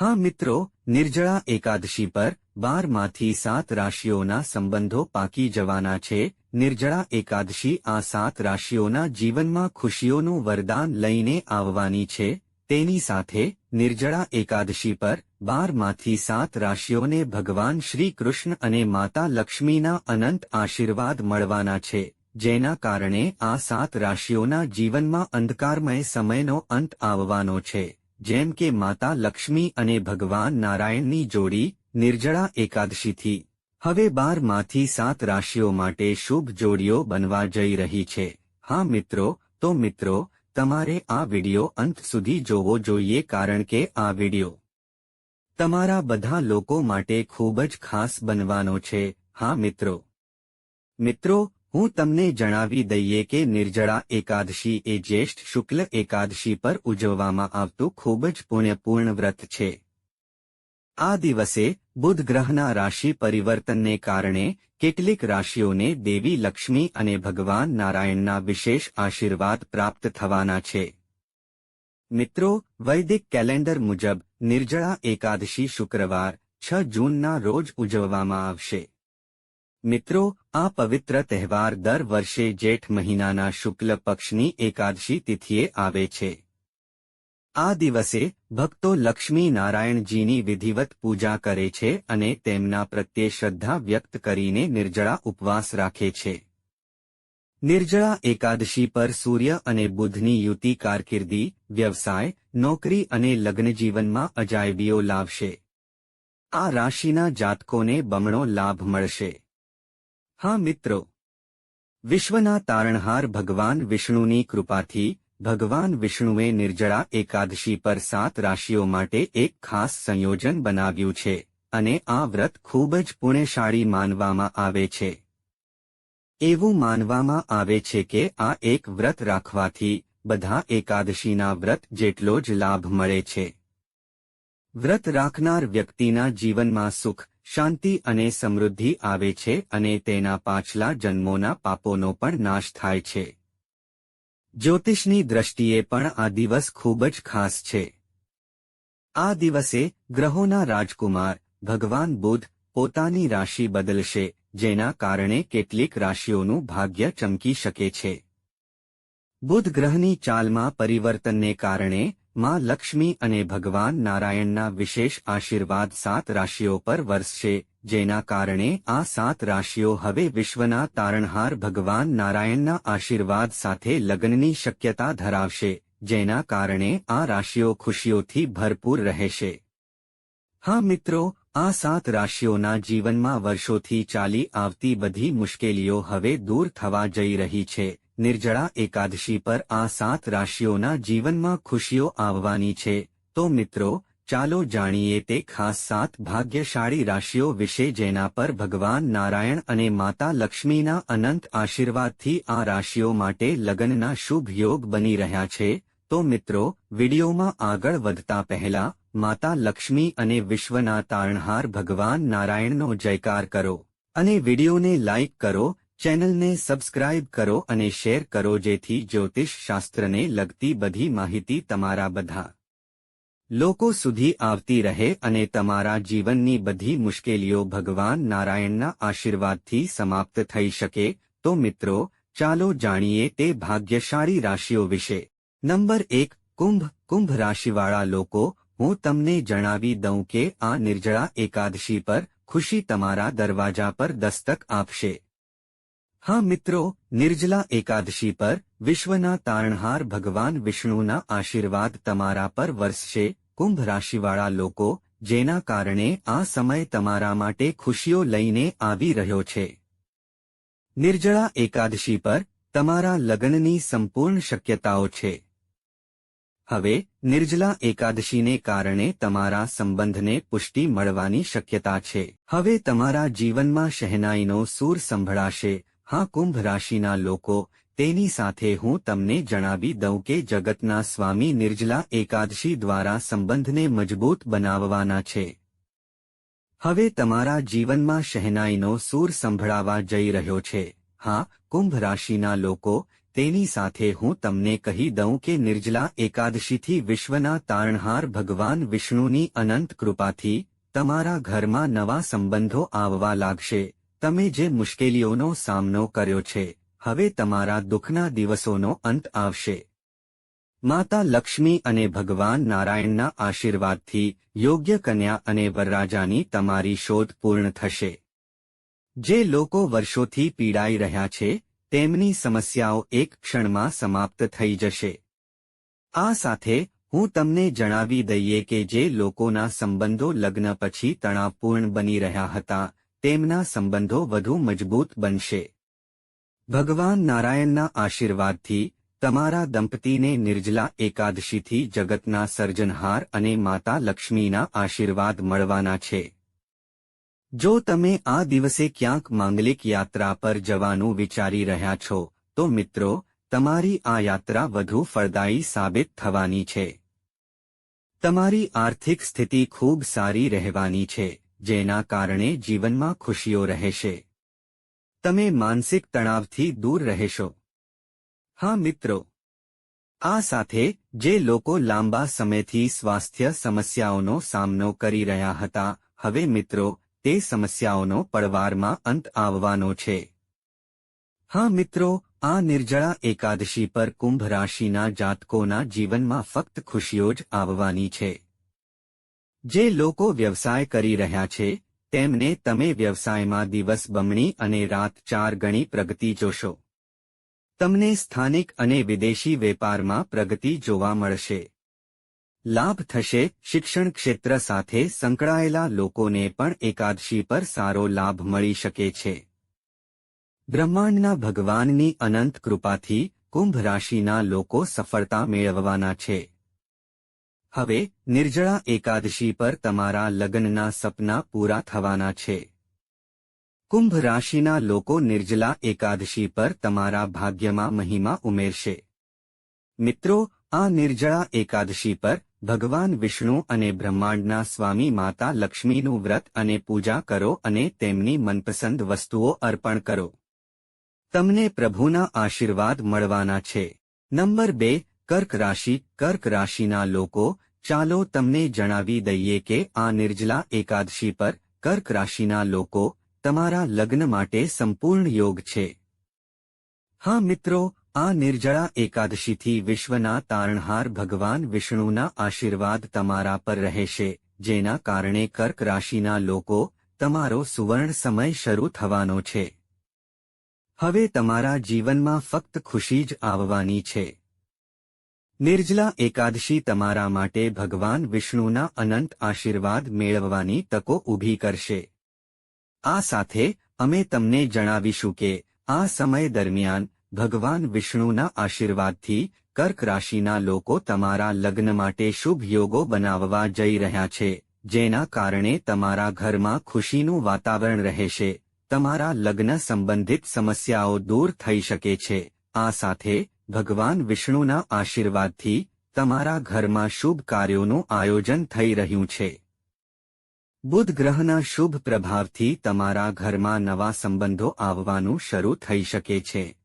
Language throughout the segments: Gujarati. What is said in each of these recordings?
હા મિત્રો, નિર્જળા એકાદશી પર બારમાંથી સાત રાશિઓના સંબંધો પાકી જવાના છે. નિર્જળા એકાદશી આ સાત રાશિઓના જીવનમાં ખુશીઓનું વરદાન લઈને આવવાની છે. તેની સાથે નિર્જળા એકાદશી પર બારમાંથી સાત રાશિઓને ભગવાન શ્રી કૃષ્ણ અને માતા લક્ષ્મીના અનંત આશીર્વાદ મળવાના છે. જેના કારણે આ સાત રાશિઓના જીવનમાં અંધકારમય સમયનો અંત આવવાનો છે. જેમ કે માતા લક્ષ્મી અને ભગવાન નારાયણની જોડી, નિર્જળા એકાદશીથી. હવે બારમાંથી સાત રાશિઓ માટે શુભ જોડીઓ બનવા જઈ રહી છે. હા મિત્રો, તો મિત્રો, તમારે આ વિડિયો અંત સુધી જોવો જોઈએ કારણ કે આ વિડિયો તમારા બધા લોકો માટે ખૂબ જ ખાસ બનવાનો છે. હા મિત્રો. મિત્રો હું તમને જણાવી દઈએ કે નિર્જળા એકાદશી એ જ્યેષ્ઠ શુક્લ એકાદશી પર ઉજવવામાં આવતું ખૂબ જ પુણ્યપૂર્ણ વ્રત છે. આ દિવસે બુધ ગ્રહના રાશિ પરિવર્તનને કારણે કેટલીક રાશિઓને દેવી લક્ષ્મી અને ભગવાન નારાયણના વિશેષ આશીર્વાદ પ્રાપ્ત થવાના છે. મિત્રો, વૈદિક કેલેન્ડર મુજબ નિર્જળા એકાદશી શુક્રવાર છ જૂનના રોજ ઉજવવામાં આવશે. મિત્રો આ પવિત્ર તહેવાર દર વર્ષે જેઠ મહિનાના શુક્લ પક્ષની એકાદશી તિથિએ આવે છે. આ દિવસે ભક્તો લક્ષ્મી નારાયણજીની વિધિવત પૂજા કરે છે અને તેમના પ્રત્યે શ્રદ્ધા વ્યક્ત કરીને નિર્જળા ઉપવાસ રાખે છે. નિર્જળા એકાદશી પર સૂર્ય અને બુધની યુતિ કારકિર્દી, વ્યવસાય, નોકરી અને લગ્નજીવનમાં અજાયબીઓ લાવશે. આ રાશિના જાતકોને બમણો લાભ મળશે. હા મિત્રો. વિશ્વના તારણહાર ભગવાન વિષ્ણુની કૃપાથી, ભગવાન વિષ્ણુએ નિર્જળા એકાદશી પર સાત રાશિઓ માટે એક ખાસ સંયોજન બનાવ્યું છે, અને આ વ્રત ખૂબ જ પુણ્યશાળી માનવામાં આવે છે. એવું માનવામાં આવે છે કે આ એક વ્રત રાખવાથી, બધા એકાદશીના વ્રત જેટલો જ લાભ મળે છે. વ્રત રાખનાર વ્યક્તિના જીવનમાં સુખ શાંતિ અને સમૃદ્ધિ આવે છે અને તેના પાછલા જન્મોના પાપોનો પણ નાશ થાય છે. જ્યોતિષની દ્રષ્ટિએ પણ આ દિવસ ખૂબ જ ખાસ છે. આ દિવસે ગ્રહોના રાજકુમાર, ભગવાન બુધ, પોતાની રાશિ બદલશે, જેના કારણે કેટલીક રાશિઓનું ભાગ્ય ચમકી શકે છે. બુધ ગ્રહની ચાલમાં પરિવર્તનને કારણે માં લક્ષ્મી અને ભગવાન નારાયણના વિશેષ આશીર્વાદ સાત રાશિઓ પર વરસશે, જેના કારણે આ સાત રાશિઓ હવે વિશ્વના તારણહાર ભગવાન નારાયણના આશીર્વાદ સાથે લગ્નની શક્યતા ધરાવશે, જેના કારણે આ રાશિઓ ખુશીઓથી ભરપૂર રહેશે. હા મિત્રો, આ સાત રાશિઓના જીવનમાં વર્ષોથી ચાલી આવતી બધી મુશ્કેલીઓ હવે દૂર થવા જઈ રહી છે નિર્જળા એકાદશી પર આ સાત રાશિઓના જીવનમાં ખુશીઓ આવવાની છે. તો મિત્રો, ચાલો જાણીએ તે ખાસ સાત ભાગ્યશાળી રાશિઓ વિશે જેના પર ભગવાન નારાયણ અને માતા લક્ષ્મીના અનંત આશીર્વાદથી આ રાશિઓ માટે લગ્નના શુભ યોગ બની રહ્યા છે. તો મિત્રો, વિડીયોમાં આગળ વધતા પહેલા, માતા લક્ષ્મી અને વિશ્વના તારણહાર ભગવાન નારાયણનો જયકાર કરો. અને વિડીયોને લાઇક કરો ચેનલને સબસ્ક્રાઇબ કરો અને શેર કરો જેથી જ્યોતિષ શાસ્ત્રને લગતી બધી માહિતી તમારા બધા લોકો સુધી આવતી રહે અને તમારા જીવનની બધી મુશ્કેલીઓ ભગવાન નારાયણના આશીર્વાદથી સમાપ્ત થઈ શકે. તો મિત્રો, ચાલો જાણીએ તે ભાગ્યશાળી રાશિઓ વિશે. નંબર એક, કુંભ. કુંભ રાશિવાળા લોકો, હું તમને જણાવી દઉં કે આ નિર્જળા એકાદશી પર ખુશી તમારા દરવાજા પર દસ્તક આપશે. હા મિત્રો, નિર્જલા એકાદશી પર વિશ્વના તારણહાર ભગવાન વિષ્ણુના આશીર્વાદ તમારા પર વરસશે. કુંભ રાશિવાળા લોકો, જેના કારણે આ સમય તમારા માટે ખુશીઓ લઈને આવી રહ્યો છે. નિર્જળા એકાદશી પર તમારા લગ્નની સંપૂર્ણ શક્યતાઓ છે. હવે, નિર્જલા એકાદશીને કારણે તમારા સંબંધને પુષ્ટિ મળવાની શક્યતા છે. હવે તમારા જીવનમાં શહેનાઈનો સૂર સંભળાશે. હા, કુંભ રાશિના લોકો, તેની સાથે હું તમને જણાવી દઉં કે જગતના સ્વામી નિર્જલા એકાદશી દ્વારા સંબંધને મજબૂત બનાવવાના છે. હવે તમારા જીવનમાં શહેનાઈનો સૂર સંભળાવા જઈ રહ્યો છે. હા, કુંભ રાશિના લોકો, તેની સાથે હું તમને કહી દઉં કે નિર્જલા એકાદશીથી વિશ્વના તારણહાર ભગવાન વિષ્ણુની અનંત કૃપાથી તમારા ઘરમાં નવા સંબંધો આવવા લાગશે. તમે જે મુશ્કેલીઓનો સામનો કર્યો છે, હવે તમારા દુઃખના દિવસોનો અંત આવશે. માતા લક્ષ્મી અને ભગવાન નારાયણના આશીર્વાદથી યોગ્ય કન્યા અને વરરાજાની તમારી શોધ પૂર્ણ થશે. જે લોકો વર્ષોથી પીડાઈ રહ્યા છે, તેમની સમસ્યાઓ એક ક્ષણમાં સમાપ્ત થઈ જશે. આ સાથે હું તમને જણાવી દઈએ કે જે લોકોના સંબંધો લગ્ન પછી તણાવપૂર્ણ બની રહ્યા હતા તેમના સંબંધો વધુ મજબૂત બનશે. ભગવાન નારાયણના આશીર્વાદથી તમારા દંપતીને નિર્જલા એકાદશીથી જગતના સર્જનહાર અને માતા લક્ષ્મીના આશીર્વાદ મળવાના છે. જો તમે આ દિવસે ક્યાંક માંગલિક યાત્રા પર જવાનું વિચારી રહ્યા છો, તો મિત્રો, તમારી આ યાત્રા વધુ ફળદાયી સાબિત થવાની છે. તમારી આર્થિક સ્થિતિ ખૂબ સારી રહેવાની છે. જેના કારણે જીવનમાં ખુશીઓ રહેશે. તમે માનસિક તણાવથી દૂર રહેશો. હા, મિત્રો. આ સાથે જે લોકો લાંબા સમયથી સ્વાસ્થ્ય સમસ્યાઓનો સામનો કરી રહ્યા હતા, હવે મિત્રો, તે સમસ્યાઓનો પડવારમાં અંત આવવાનો છે. હા, મિત્રો, આ નિર્જળા એકાદશી પર કુંભ રાશિના જાતકોના જીવનમાં ફક્ત ખુશીઓ જ આવવાની છે. જે લોકો વ્યવસાય કરી રહ્યા છે, તેમને તમે વ્યવસાયમાં દિવસ બમણી અને રાત ચાર ગણી પ્રગતિ જોશો. તમને સ્થાનિક અને વિદેશી વેપારમાં પ્રગતિ જોવા મળશે. લાભ થશે, શિક્ષણ ક્ષેત્ર સાથે સંકળાયેલા લોકોને પણ એકાદશી પર સારો લાભ મળી શકે છે. બ્રહ્માંડના ભગવાનની અનંત કૃપાથી કુંભ રાશિના લોકો સફળતા મેળવવાના છે. હવે, નિર્જળા એકાદશી પર તમારા લગ્નના સપના પૂરા થવાના છે. કુંભ રાશિના લોકો નિર્જલા એકાદશી પર તમારા ભાગ્યમાં મહિમા ઉમેરશે. મિત્રો, આ નિર્જળા એકાદશી પર ભગવાન વિષ્ણુ અને બ્રહ્માંડના સ્વામી માતા લક્ષ્મીનું વ્રત અને પૂજા કરો અને તેમની મનપસંદ વસ્તુઓ અર્પણ કરો. તમને પ્રભુના આશીર્વાદ મળવાના છે. નંબર બે, કર્ક રાશિ. કર્ક રાશિના લોકો ચાલો તમને જણાવી દઈએ કે આ નિર્જલા એકાદશી પર કર્ક રાશિના લોકો તમારા લગ્ન માટે સંપૂર્ણ યોગ છે. હા મિત્રો, આ નિર્જળા એકાદશીથી વિશ્વના તારણહાર ભગવાન વિષ્ણુના આશીર્વાદ તમારા પર રહેશે, જેના કારણે કર્ક રાશિના લોકો તમારો સુવર્ણ સમય શરૂ થવાનો છે. હવે તમારા જીવનમાં ફક્ત ખુશી જ આવવાની છે. નિર્જલા એકાદશી તમારા માટે ભગવાન વિષ્ણુના અનંત આશીર્વાદ મેળવવાની તકો ઊભી કરશે. આ સાથે અમે તમને જણાવીશું કે આ સમય દરમિયાન ભગવાન વિષ્ણુના આશીર્વાદથી કર્ક રાશિના લોકો તમારા લગ્ન માટે શુભ યોગો બનાવવા જઈ રહ્યા છે, જેના કારણે તમારા ઘરમાં ખુશીનું વાતાવરણ રહેશે, તમારા લગ્ન સંબંધિત સમસ્યાઓ દૂર થઈ શકે છે, આ સાથે ભગવાન વિષ્ણુના આશીર્વાદથી તમારા ઘરમાં શુભ કાર્યોનું આયોજન થઈ રહ્યું છે. બુધ ગ્રહના શુભ પ્રભાવથી તમારા ઘરમાં નવા સંબંધો આવવાનું શરૂ થઈ શકે છે.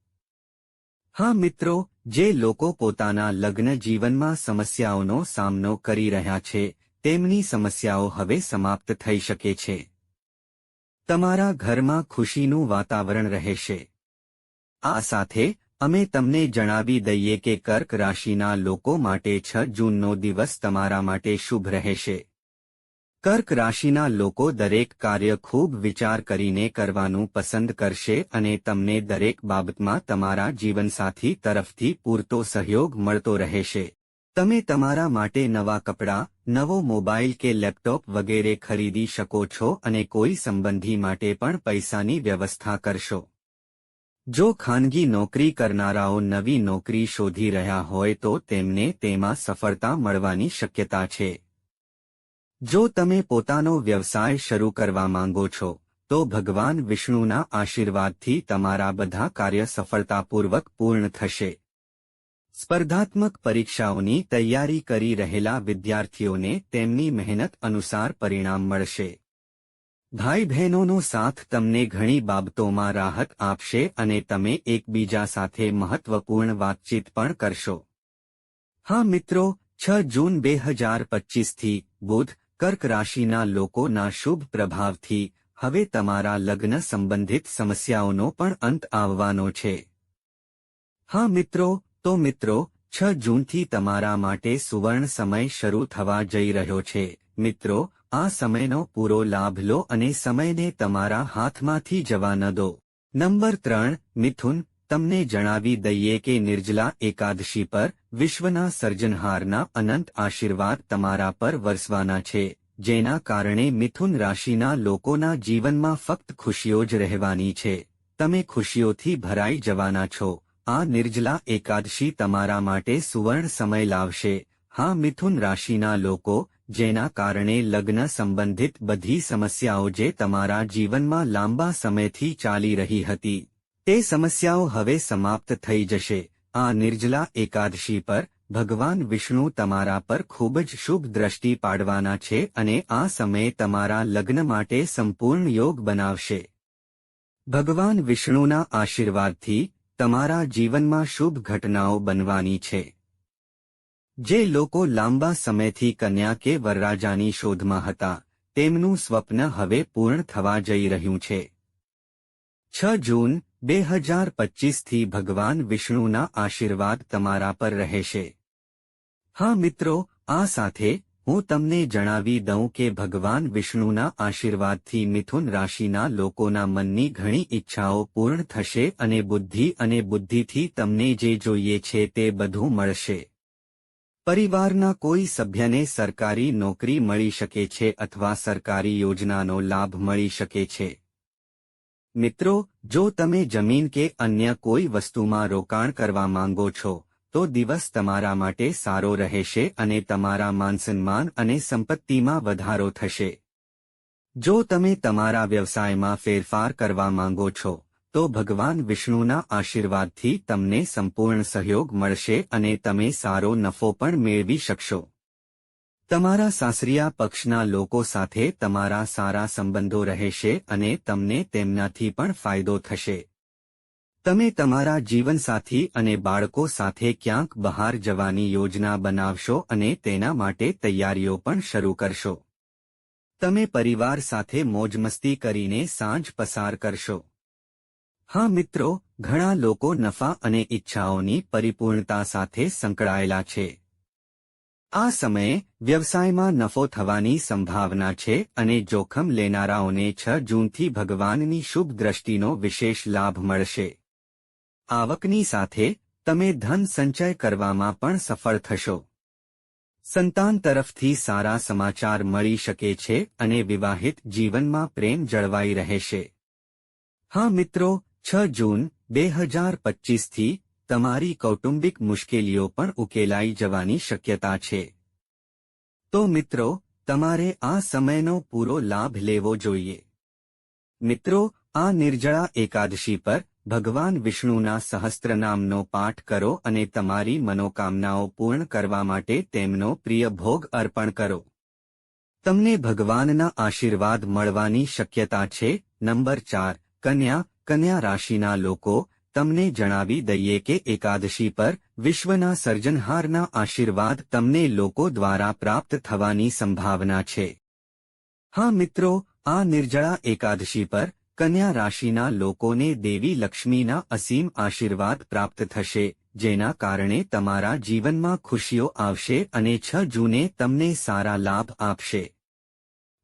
હા મિત્રો, જે લોકો પોતાના લગ્ન જીવનમાં સમસ્યાઓનો સામનો કરી રહ્યા છે, તેમની સમસ્યાઓ હવે સમાપ્ત થઈ શકે છે. તમારા ઘરમાં ખુશીનું વાતાવરણ રહેશે. આ સાથે અમે તમને જણાવી દઈએ કે કર્ક રાશિના લોકો માટે છ જૂનનો દિવસ તમારા માટે શુભ રહેશે. કર્ક રાશિના લોકો દરેક કાર્ય ખૂબ વિચાર કરીને કરવાનું પસંદ કરશે અને તમને દરેક બાબતમાં તમારા જીવનસાથી તરફથી પૂરતો સહયોગ મળતો રહેશે. તમે તમારા માટે નવા કપડાં, નવો મોબાઈલ કે લેપટોપ વગેરે ખરીદી શકો છો અને કોઈ સંબંધી માટે પણ પૈસાની વ્યવસ્થા કરશો. જો ખાનગી નોકરી કરનારાઓ નવી નોકરી શોધી રહ્યા હોય તો તેમને તેમાં સફળતા મળવાની શક્યતા છે. જો તમે પોતાનો વ્યવસાય શરૂ કરવા માંગો છો, તો ભગવાન વિષ્ણુના આશીર્વાદથી તમારા બધા કાર્ય સફળતાપૂર્વક પૂર્ણ થશે. સ્પર્ધાત્મક પરીક્ષાઓની તૈયારી કરી રહેલા વિદ્યાર્થીઓને તેમની મહેનત અનુસાર પરિણામ મળશે. ભાઈ બહેનોનો સાથ તમને ઘણી બાબતોમાં રાહત આપશે અને તમે એકબીજા સાથે મહત્વપૂર્ણ વાતચીત પણ કરશો. હા મિત્રો, છ જૂન બે હજાર પચીસથી બુધ કર્ક રાશિના લોકોના શુભ પ્રભાવથી હવે તમારા લગ્ન સંબંધિત સમસ્યાઓનો પણ અંત આવવાનો છે. હા મિત્રો, તો મિત્રો, છ જૂનથી તમારા માટે સુવર્ણ સમય શરૂ થવા જઈ રહ્યો છે. મિત્રો આ સમયનો પૂરો લાભ લો અને સમયને તમારા હાથમાંથી જવા ન દો. નંબર ત્રણ, મિથુન, તમને જણાવી દઈએ કે નિર્જલા એકાદશી પર વિશ્વના સર્જનહારના અનંત આશીર્વાદ તમારા પર વરસવાના છે, જેના કારણે મિથુન રાશિના લોકોના જીવનમાં ફક્ત ખુશીઓ જ રહેવાની છે. તમે ખુશીઓથી ભરાઈ જવાના છો. આ નિર્જલા એકાદશી તમારા માટે સુવર્ણ સમય લાવશે. હા, મિથુન રાશિના લોકો જેના કારણે લગ્ન સંબંધિત બધી સમસ્યાઓ જે તમારા જીવનમાં લાંબા સમયથી ચાલી રહી હતી, તે સમસ્યાઓ હવે સમાપ્ત થઈ જશે. આ નિર્જલા એકાદશી પર ભગવાન વિષ્ણુ તમારા પર ખૂબ જ શુભ દ્રષ્ટિ પાડવાના છે અને આ સમયે તમારા લગ્ન માટે સંપૂર્ણ યોગ બનાવશે. ભગવાન વિષ્ણુના આશીર્વાદથી તમારા જીવનમાં શુભ ઘટનાઓ બનવાની છે. જે લોકો લાંબા સમયથી કન્યા કે વરરાજાની શોધમાં હતા, તેમનું સ્વપ્ન હવે પૂર્ણ થવા જઈ રહ્યું છે. છ જૂન, બે હજાર પચીસથી ભગવાન વિષ્ણુના આશીર્વાદ તમારા પર રહેશે. હા મિત્રો, આ સાથે હું તમને જણાવી દઉં કે ભગવાન વિષ્ણુના આશીર્વાદથી મિથુન રાશિના લોકોના મનની ઘણી ઈચ્છાઓ પૂર્ણ થશે અને બુદ્ધિ અને બુદ્ધિથી તમને જે જોઈએ છે તે બધું મળશે. પરિવારના કોઈ સભ્યને સરકારી નોકરી મળી શકે છે અથવા સરકારી યોજનાનો લાભ મળી શકે છે. મિત્રો, જો તમે જમીન કે અન્ય કોઈ વસ્તુમાં રોકાણ કરવા માંગો છો, તો દિવસ તમારા માટે સારો રહેશે અને તમારા માનસન્માન અને સંપત્તિમાં વધારો થશે. જો તમે તમારા વ્યવસાયમાં ફેરફાર કરવા માંગો છો તો ભગવાન વિષ્ણુના આશીર્વાદથી તમને સંપૂર્ણ સહયોગ મળશે અને તમે સારો નફો પણ મેળવી શકશો. તમારા સાસરિયા પક્ષના લોકો સાથે તમારા સારા સંબંધો રહેશે અને તમને તેમનાથી પણ ફાયદો થશે. તમે તમારા જીવનસાથી અને બાળકો સાથે ક્યાંક બહાર જવાની યોજના બનાવશો અને તેના માટે તૈયારીઓ પણ શરૂ કરશો. તમે પરિવાર સાથે મોજમસ્તી કરીને સાંજ પસાર કરશો. હા મિત્રો, ઘણા લોકો નફા અને ઈચ્છાઓની પરિપૂર્ણતા સાથે સંકળાયેલા છે. આ સમયે વ્યવસાયમાં નફો થવાની સંભાવના છે અને જોખમ લેનારાઓને છ જૂનથી ભગવાનની શુભ દ્રષ્ટિનો વિશેષ લાભ મળશે. આવકની સાથે તમે ધન સંચય કરવામાં પણ સફળ થશો. સંતાન તરફથી સારા સમાચાર મળી શકે છે અને વિવાહિત જીવનમાં પ્રેમ જળવાઈ રહેશે. હા મિત્રો છ જૂન, બે હજાર પચીસથી તમારી કૌટુંબિક મુશ્કેલીઓ પણ ઉકેલાઈ જવાની શક્યતા છે. તો મિત્રો, તમારે આ સમયનો પૂરો લાભ લેવો જોઈએ. મિત્રો, આ નિર્જળા એકાદશી પર ભગવાન વિષ્ણુના સહસ્ત્રનામનો પાઠ કરો અને તમારી મનોકામનાઓ પૂર્ણ કરવા માટે તેમનો પ્રિય ભોગ અર્પણ કરો. તમને ભગવાનના આશીર્વાદ મળવાની શક્યતા છે. નંબર ચાર, કન્યા કન્યા રાશિના લોકો તમને જણાવી દઈએ કે એકાદશી પર વિશ્વના સર્જનહારના આશીર્વાદ તમને લોકો દ્વારા પ્રાપ્ત થવાની સંભાવના છે. હા મિત્રો, આ નિર્જળા એકાદશી પર કન્યા રાશિના લોકોને દેવી લક્ષ્મીના અસીમ આશીર્વાદ પ્રાપ્ત થશે, જેના કારણે તમારા જીવનમાં ખુશીઓ આવશે અને છ જૂને તમને સારા લાભ આપશે.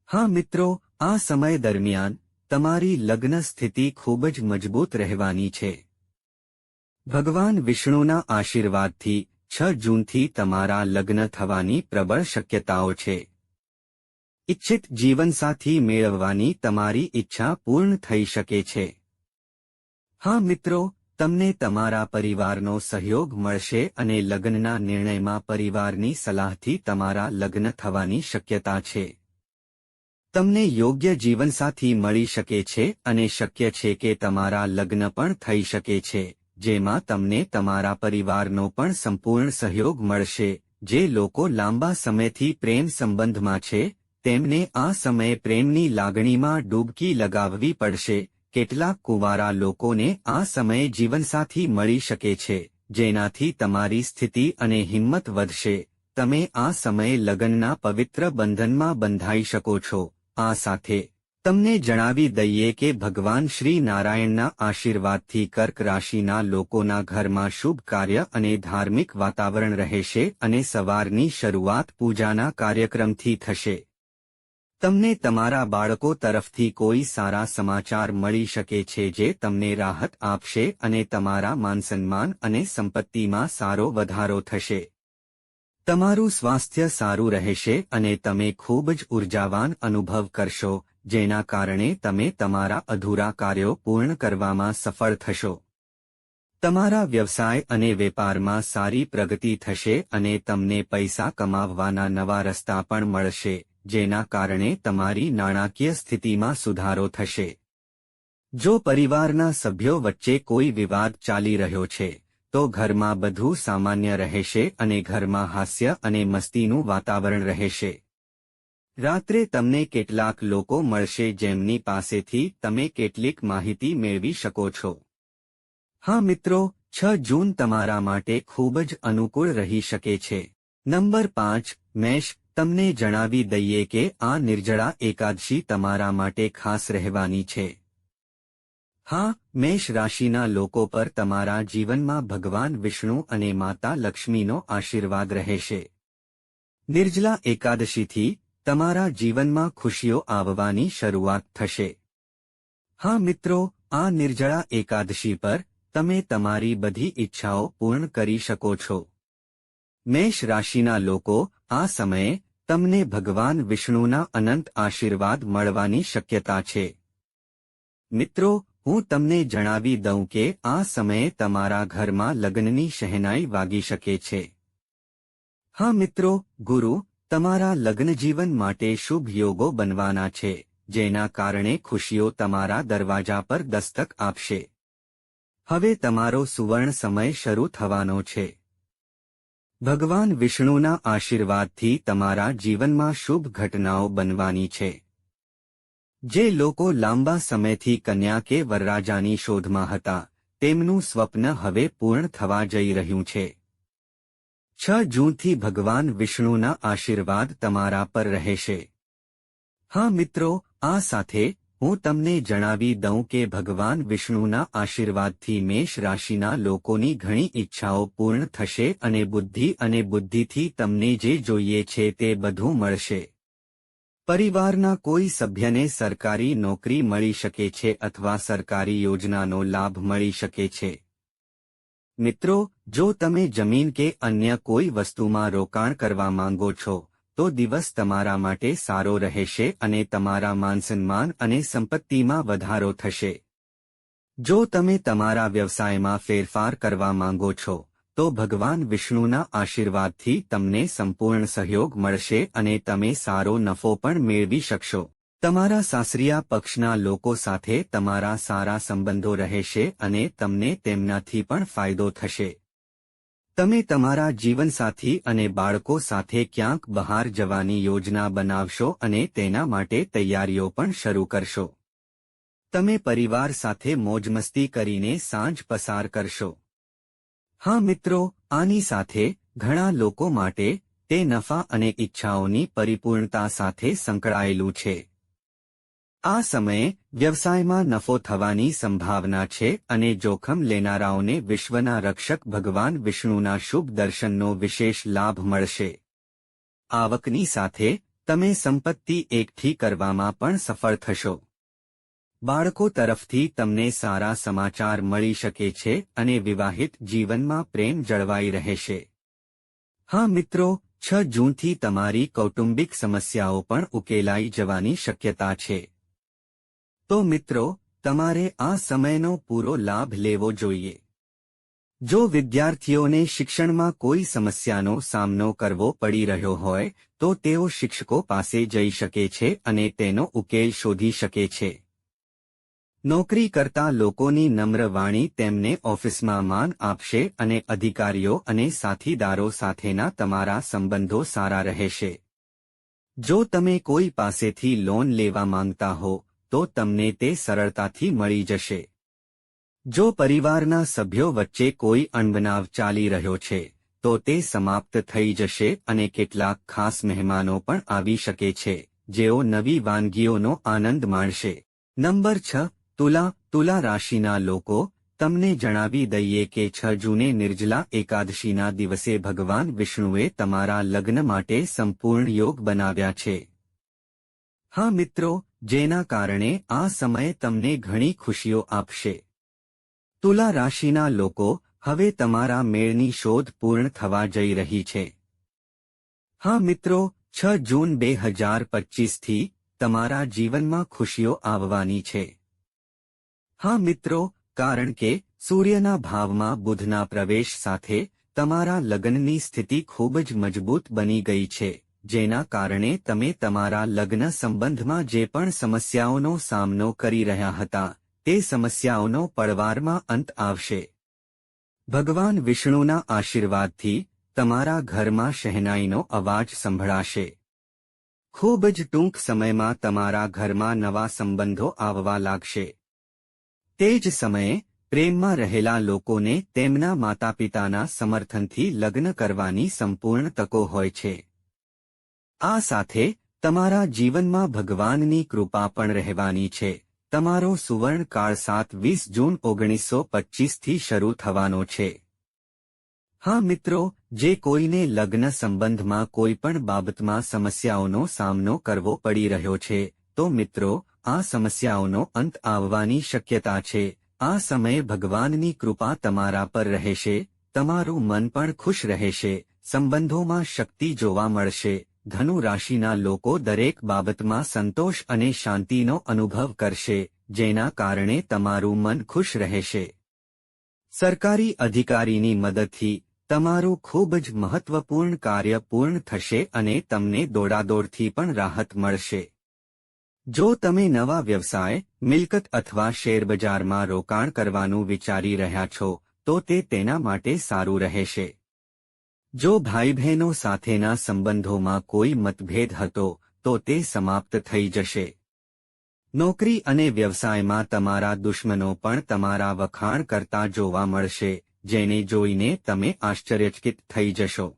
હા મિત્રો, આ સમય દરમિયાન તમારી લગ્ન સ્થિતિ ખૂબ જ મજબૂત રહેવાની છે. ભગવાન વિષ્ણુના આશીર્વાદથી છ જૂનથી તમારા લગ્ન થવાની પ્રબળ શક્યતાઓ છે. ઇચ્છિત જીવનસાથી મેળવવાની તમારી ઈચ્છા પૂર્ણ થઈ શકે છે. હા મિત્રો, તમને તમારા પરિવારનો સહયોગ મળશે અને લગ્નના નિર્ણયમાં પરિવારની સલાહથી તમારા લગ્ન થવાની શક્યતા છે. તમને યોગ્ય જીવનસાથી મળી શકે છે અને શક્ય છે કે તમારા લગ્ન પણ થઈ શકે છે, જેમાં તમને તમારા પરિવારનો પણ સંપૂર્ણ સહયોગ મળશે. જે લોકો લાંબા સમયથી પ્રેમ સંબંધમાં છે, તેમને આ સમયે પ્રેમની લાગણીમાં ડૂબકી લગાવવી પડશે. કેટલાક કુંવારા લોકોને આ સમયે જીવનસાથી મળી શકે છે, જેનાથી તમારી સ્થિતિ અને હિંમત વધશે. તમે આ સમયે લગ્નના પવિત્ર બંધનમાં બંધાઈ શકો છો. આ સાથે તમને જણાવી દઈએ કે ભગવાન શ્રી નારાયણના આશીર્વાદથી કર્ક રાશિના લોકોના ઘરમાં શુભ કાર્ય અને ધાર્મિક વાતાવરણ રહેશે અને સવારની શરૂઆત પૂજાના કાર્યક્રમથી થશે. તમને તમારા બાળકો તરફથી કોઈ સારા સમાચાર મળી શકે છે જે તમને રાહત આપશે અને તમારા માનસન્માન અને સંપત્તિમાં સારો વધારો થશે. તમારું સ્વાસ્થ્ય સારું રહેશે અને તમે ખૂબ જ ઉર્જાવાન અનુભવ કરશો, જેના કારણે તમે તમારા અધૂરા કાર્યો પૂર્ણ કરવામાં સફળ થશો. તમારા વ્યવસાય અને વેપારમાં સારી પ્રગતિ થશે અને તમને પૈસા કમાવવાના નવા રસ્તા પણ મળશે, જેના કારણે તમારી નાણાકીય સ્થિતિમાં સુધારો થશે. જો પરિવારના સભ્યો વચ્ચે કોઈ વિવાદ ચાલી રહ્યો છે તો ઘરમાં બધું સામાન્ય રહેશે અને ઘરમાં હાસ્ય અને મસ્તીનું વાતાવરણ રહેશે. રાત્રે તમને કેટલાક લોકો મળશે જેમની પાસેથી તમે કેટલીક માહિતી મેળવી શકો છો. હા મિત્રો, છ જૂન તમારા માટે ખૂબ જ અનુકૂળ રહી શકે છે. નંબર પાંચ, મેષ, તમને જણાવી દઈએ કે આ નિર્જળા એકાદશી તમારા માટે ખાસ રહેવાની છે. હા, મેષ રાશિના લોકો પર તમારા જીવનમાં ભગવાન વિષ્ણુ અને માતા લક્ષ્મીનો આશીર્વાદ રહેશે. નિર્જલા એકાદશીથી તમારા જીવનમાં ખુશીઓ આવવાની શરૂઆત થશે. હા મિત્રો, આ નિર્જળા એકાદશી પર તમે તમારી બધી ઈચ્છાઓ પૂર્ણ કરી શકો છો. મેષ રાશિના લોકો આ સમયે તમને ભગવાન વિષ્ણુના અનંત આશીર્વાદ મળવાની શક્યતા છે. મિત્રો હું તમને જણાવી દઉં કે આ સમયે તમારા ઘરમાં લગ્નની શહેનાઈ વાગી શકે છે. હા મિત્રો, ગુરુ, તમારા લગ્નજીવન માટે શુભ યોગો બનવાના છે, જેના કારણે ખુશીઓ તમારા દરવાજા પર દસ્તક આપશે. હવે તમારો સુવર્ણ સમય શરૂ થવાનો છે. ભગવાન વિષ્ણુના આશીર્વાદથી તમારા જીવનમાં શુભ ઘટનાઓ બનવાની છે. જે લોકો લાંબા સમયથી કન્યા કે વરરાજાની શોધમાં હતા, તેમનું સ્વપ્ન હવે પૂર્ણ થવા જઈ રહ્યું છે. છ જૂનથી ભગવાન વિષ્ણુના આશીર્વાદ તમારા પર રહેશે. હા મિત્રો, આ સાથે હું તમને જણાવી દઉં કે ભગવાન વિષ્ણુના આશીર્વાદથી મેષ રાશિના લોકોની ઘણી ઈચ્છાઓ પૂર્ણ થશે અને બુદ્ધિ અને બુદ્ધિથી તમને જે જોઈએ છે તે બધું મળશે. પરિવારના કોઈ સભ્યને સરકારી નોકરી મળી શકે છે અથવા સરકારી યોજનાનો લાભ મળી શકે છે. મિત્રો, જો તમે જમીન કે અન્ય કોઈ વસ્તુમાં રોકાણ કરવા માંગો છો, તો દિવસ તમારા માટે સારો રહેશે અને તમારા માનસન્માન અને સંપત્તિમાં વધારો થશે. જો તમે તમારા વ્યવસાયમાં ફેરફાર કરવા માંગો છો તો ભગવાન વિષ્ણુના આશીર્વાદથી તમને સંપૂર્ણ સહયોગ મળશે અને તમે સારો નફો પણ મેળવી શકશો. તમારા સાસરિયા પક્ષના લોકો સાથે તમારા સારા સંબંધો રહેશે અને તમને તેમનાથી પણ ફાયદો થશે. તમે તમારા જીવનસાથી અને બાળકો સાથે ક્યાંક બહાર જવાની યોજના બનાવશો અને તેના માટે તૈયારીઓ પણ શરૂ કરશો. તમે પરિવાર સાથે મોજમસ્તી કરીને સાંજ પસાર કરશો. હા મિત્રો, આની સાથે ઘણા લોકો માટે તે નફા અને ઈચ્છાઓની પરિપૂર્ણતા સાથે સંકળાયેલું છે. આ સમયે વ્યવસાયમાં નફો થવાની સંભાવના છે અને જોખમ લેનારાઓને વિશ્વના રક્ષક ભગવાન વિષ્ણુના શુભ દર્શનનો વિશેષ લાભ મળશે. આવકની સાથે તમે સંપત્તિ એકઠી કરવામાં પણ સફળ થશો. બાળકો તરફથી તમને સારા સમાચાર મળી શકે છે અને વિવાહિત જીવનમાં પ્રેમ જળવાઈ રહેશે. હા મિત્રો, છ જૂનથી તમારી કૌટુંબિક સમસ્યાઓ પણ ઉકેલાઈ જવાની શક્યતા છે. તો મિત્રો, તમારે આ સમયનો પૂરો લાભ લેવો જોઈએ. જો વિદ્યાર્થીઓને શિક્ષણમાં કોઈ સમસ્યાનો સામનો કરવો પડી રહ્યો હોય, તો તેઓ શિક્ષકો પાસે જઈ શકે છે અને તેનો ઉકેલ શોધી શકે છે. નોકરી કરતા લોકોની નમ્ર વાણી તેમને ઓફિસમાં માન આપશે અને અધિકારીઓ અને સાથીદારો સાથેના તમારા સંબંધો સારા રહેશે. જો તમે કોઈ પાસેથી લોન લેવા માંગતા હો, તો તમને તે સરળતાથી મળી જશે. જો પરિવારના સભ્યો વચ્ચે કોઈ અણબનાવ ચાલી રહ્યો છે, તો તે સમાપ્ત થઈ જશે અને કેટલાક ખાસ મહેમાનો પણ આવી શકે છે, જેઓ નવી વાનગીઓનો આનંદ માણશે. નંબર છ તુલા તુલા રાશિના લોકો, તમને જણાવી દઈએ કે છ જૂને નિર્જલા એકાદશીના દિવસે ભગવાન વિષ્ણુએ તમારા લગ્ન માટે સંપૂર્ણ યોગ બનાવ્યા છે. હા મિત્રો, જેના કારણે આ સમય તમને ઘણી ખુશીઓ આપશે. તુલા રાશિના લોકો, હવે તમારા મેળની શોધ પૂર્ણ થવા જઈ રહી છે. હા મિત્રો, છ જૂન બે હજાર પચીસથી તમારા જીવનમાં ખુશીઓ આવવાની છે. હા મિત્રો, કારણ કે સૂર્યના ભાવમાં બુધના પ્રવેશ સાથે તમારા લગ્નની સ્થિતિ ખૂબ જ મજબૂત બની ગઈ છે, જેના કારણે તમે તમારા લગ્ન સંબંધમાં જે પણ સમસ્યાઓનો સામનો કરી રહ્યા હતા, તે સમસ્યાઓનો પડવારમાં અંત આવશે. ભગવાન વિષ્ણુના આશીર્વાદથી તમારા ઘરમાં શહેનાઈનો અવાજ સંભળાશે. ખૂબ જ ટૂંક સમયમાં તમારા ઘરમાં નવા સંબંધો આવવા લાગશે. તે જ સમયે, પ્રેમમાં રહેલા લોકોને તેમના માતાપિતાના સમર્થનથી લગ્ન કરવાની સંપૂર્ણ તકો હોય છે. આ સાથે, તમારા જીવનમાં ભગવાનની કૃપા પણ રહેવાની છે. તમારો સુવર્ણકાળ સાત વીસ જૂન ઓગણીસો પચ્ચીસથી શરૂ થવાનો છે. હા મિત્રો, જે કોઈને લગ્ન સંબંધમાં કોઈ પણ બાબતમાં સમસ્યાઓનો સામનો કરવો પડી રહ્યો છે, તો મિત્રો આ સમસ્યાઓનો અંત આવવાની શક્યતા છે. આ સમયે ભગવાનની કૃપા તમારા પર રહેશે, તમારું મન પણ ખુશ રહેશે, સંબંધોમાં શક્તિ જોવા મળશે ધનુ રાશિના લોકો દરેક બાબતમાં સંતોષ અને શાંતિનો અનુભવ કરશે, જેના કારણે તમારું મન ખુશ રહેશે. સરકારી અધિકારીની મદદથી તમારું ખૂબ જ મહત્વપૂર્ણ કાર્ય પૂર્ણ થશે અને તમને દોડાદોડથી પણ રાહત મળશે. જો તમે નવા વ્યવસાય, મિલકત અથવા શેરબજારમાં રોકાણ કરવાનું વિચારી રહ્યા છો, તો તે તેના માટે સારું રહેશે. જો ભાઈ બહેનો સાથેના સંબંધોમાં કોઈ મતભેદ હતો, તો તે સમાપ્ત થઈ જશે. નોકરી અને વ્યવસાયમાં તમારા દુશ્મનો પણ તમારા વખાણ કરતા જોવા મળશે, જેને જોઈને તમે આશ્ચર્યચકિત થઈ જશો.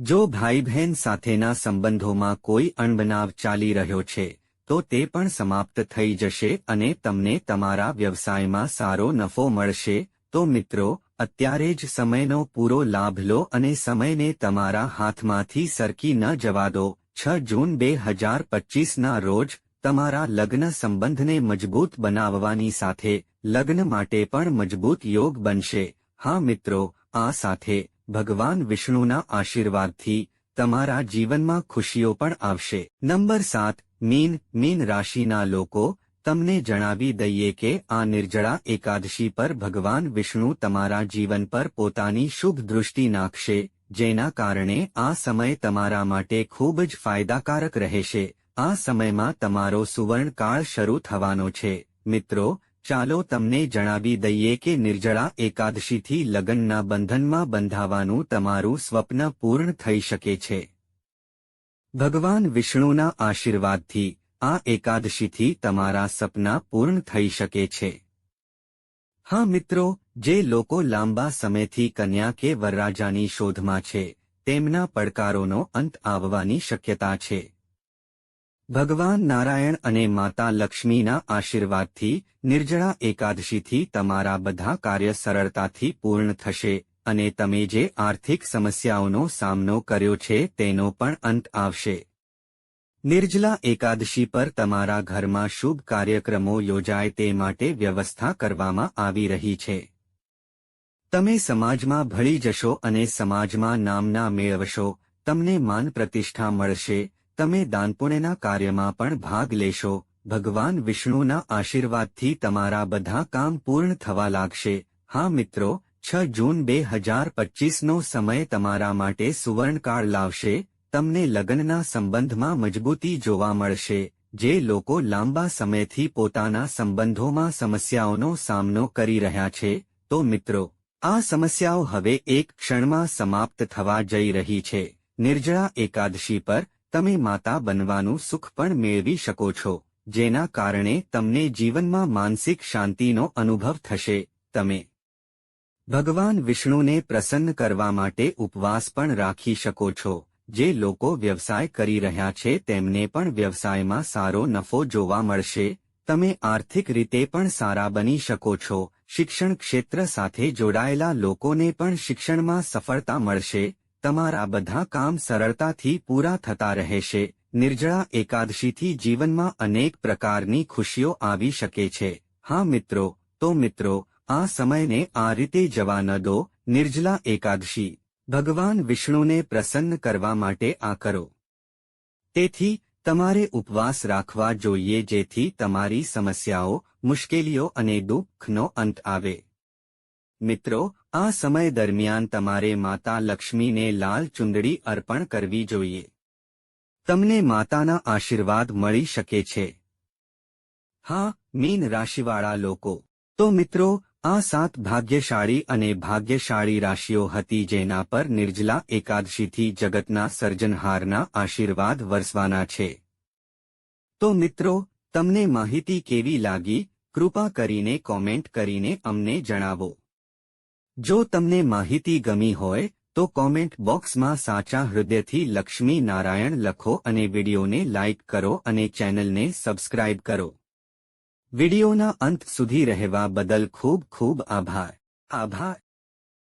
જો ભાઈ બહેન સાથેના સંબંધોમાં કોઈ અણબનાવ ચાલી રહ્યો છે તો તે પણ સમાપ્ત થઈ જશે અને તમને તમારા વ્યવસાયમાં સારો નફો મળશે. તો મિત્રો, અત્યારે જ સમયનો પૂરો લાભ લો અને સમયને તમારા હાથમાંથી સરકી ન જવા દો. છ જૂન બે હજાર પચીસના રોજ, તમારા લગ્ન સંબંધને મજબૂત બનાવવાની સાથે, લગ્ન માટે પણ મજબૂત યોગ બનશે. હા મિત્રો, આ સાથે, ભગવાન વિષ્ણુના આશીર્વાદથી, તમારા જીવનમાં ખુશીઓ પણ આવશે. નંબર સાત મીન મીન રાશિના લોકો, તમને જણાવી દઈએ કે આ નિર્જળા એકાદશી પર ભગવાન વિષ્ણુ તમારા જીવન પર પોતાની શુભ દૃષ્ટિ નાખશે, જેના કારણે આ સમય તમારા માટે ખૂબ જ ફાયદાકારક રહેશે. આ સમયમાં તમારો સુવર્ણકાળ શરૂ થવાનો છે. મિત્રો, ચાલો તમને જણાવી દઈએ કે નિર્જળા એકાદશીથી લગ્નના બંધનમાં બંધાવાનું તમારું સ્વપ્ન પૂર્ણ થઈ શકે છે. ભગવાન વિષ્ણુના આશીર્વાદથી આ એકાદશીથી તમારા સપના પૂર્ણ થઈ શકે છે. હા મિત્રો, જે લોકો લાંબા સમયથી કન્યા કે વરરાજાની શોધમાં છે, તેમના પડકારોનો અંત આવવાની શક્યતા છે. ભગવાન નારાયણ અને માતા લક્ષ્મીના આશીર્વાદથી, નિર્જળા એકાદશીથી તમારા બધા કાર્ય સરળતાથી પૂર્ણ થશે અને તમે જે આર્થિક સમસ્યાઓનો સામનો કર્યો છે તેનો પણ અંત આવશે. નિર્જલા એકાદશી પર તમારા ઘરમાં શુભ કાર્યક્રમો યોજાય તે માટે વ્યવસ્થા કરવામાં આવી રહી છે. તમે સમાજમાં ભળી જશો અને સમાજમાં નામના મેળવશો, તમને માન પ્રતિષ્ઠા મળશે, તમે દાનપુણ્યના કાર્યમાં પણ ભાગ લેશો, ભગવાન વિષ્ણુના આશીર્વાદથી તમારા બધા કામ પૂર્ણ થવા લાગશે. હા મિત્રો છ જૂન બે હજાર પચીસનો સમય તમારા માટે સુવર્ણકાળ લાવશે, તમને લગ્નના સંબંધમાં મજબૂતી જોવા મળશે, જે લોકો લાંબા સમયથી પોતાના સંબંધોમાં સમસ્યાઓનો સામનો કરી રહ્યા છે, તો મિત્રો, આ સમસ્યાઓ હવે એક ક્ષણમાં સમાપ્ત થવા જઈ રહી છે, નિર્જળા એકાદશી પર તમે માતા બનવાનું સુખ પણ મેળવી શકો છો, જેના કારણે તમને જીવનમાં માનસિક શાંતિનો અનુભવ થશે, તમે ભગવાન વિષ્ણુને પ્રસન્ન કરવા માટે ઉપવાસ પણ રાખી શકો છો. જે લોકો વ્યવસાય કરી રહ્યા છે તેમને પણ વ્યવસાયમાં સારો નફો જોવા મળશે. તમે આર્થિક રીતે પણ સારા બની શકો છો. શિક્ષણ ક્ષેત્ર સાથે જોડાયેલા લોકોને પણ શિક્ષણમાં સફળતા મળશે. તમારા બધા કામ સરળતાથી પૂરા થતા રહેશે. નિર્જળા એકાદશીથી જીવનમાં અનેક પ્રકારની ખુશીઓ આવી શકે છે. હા મિત્રો, તો મિત્રો આ સમયને આ રીતે જવા ન દો નિર્જલા એકાદશી, ભગવાન વિષ્ણુને પ્રસન્ન કરવા માટે આ કરો. તેથી, તમારે ઉપવાસ રાખવા જોઈએ જેથી તમારી સમસ્યાઓ, મુશ્કેલીઓ અને દુઃખનો અંત આવે. મિત્રો, આ સમય દરમિયાન તમારે માતા લક્ષ્મીને લાલ ચુંદડી અર્પણ કરવી જોઈએ. તમને માતાના આશીર્વાદ મળી શકે છે. હા, મીન રાશિવાળા લોકો. તો મિત્રો આ સાત ભાગ્યશાળી અને ભાગ્યશાળી રાશિઓ હતી જેના પર નિર્જલા એકાદશીથી જગતના સર્જનહારના આશીર્વાદ વરસવાના છે. તો મિત્રો, તમને માહિતી કેવી લાગી? કૃપા કરીને કોમેન્ટ કરીને અમને જણાવો. જો તમને માહિતી ગમી હોય, તો કોમેન્ટ બોક્સમાં સાચા હૃદયથી લક્ષ્મી નારાયણ લખો અને વિડીયોને લાઇક કરો અને ચેનલને સબસ્ક્રાઇબ કરો. વિડીયોના અંત સુધી રહેવા બદલ ખૂબ ખૂબ આભાર. આભાર.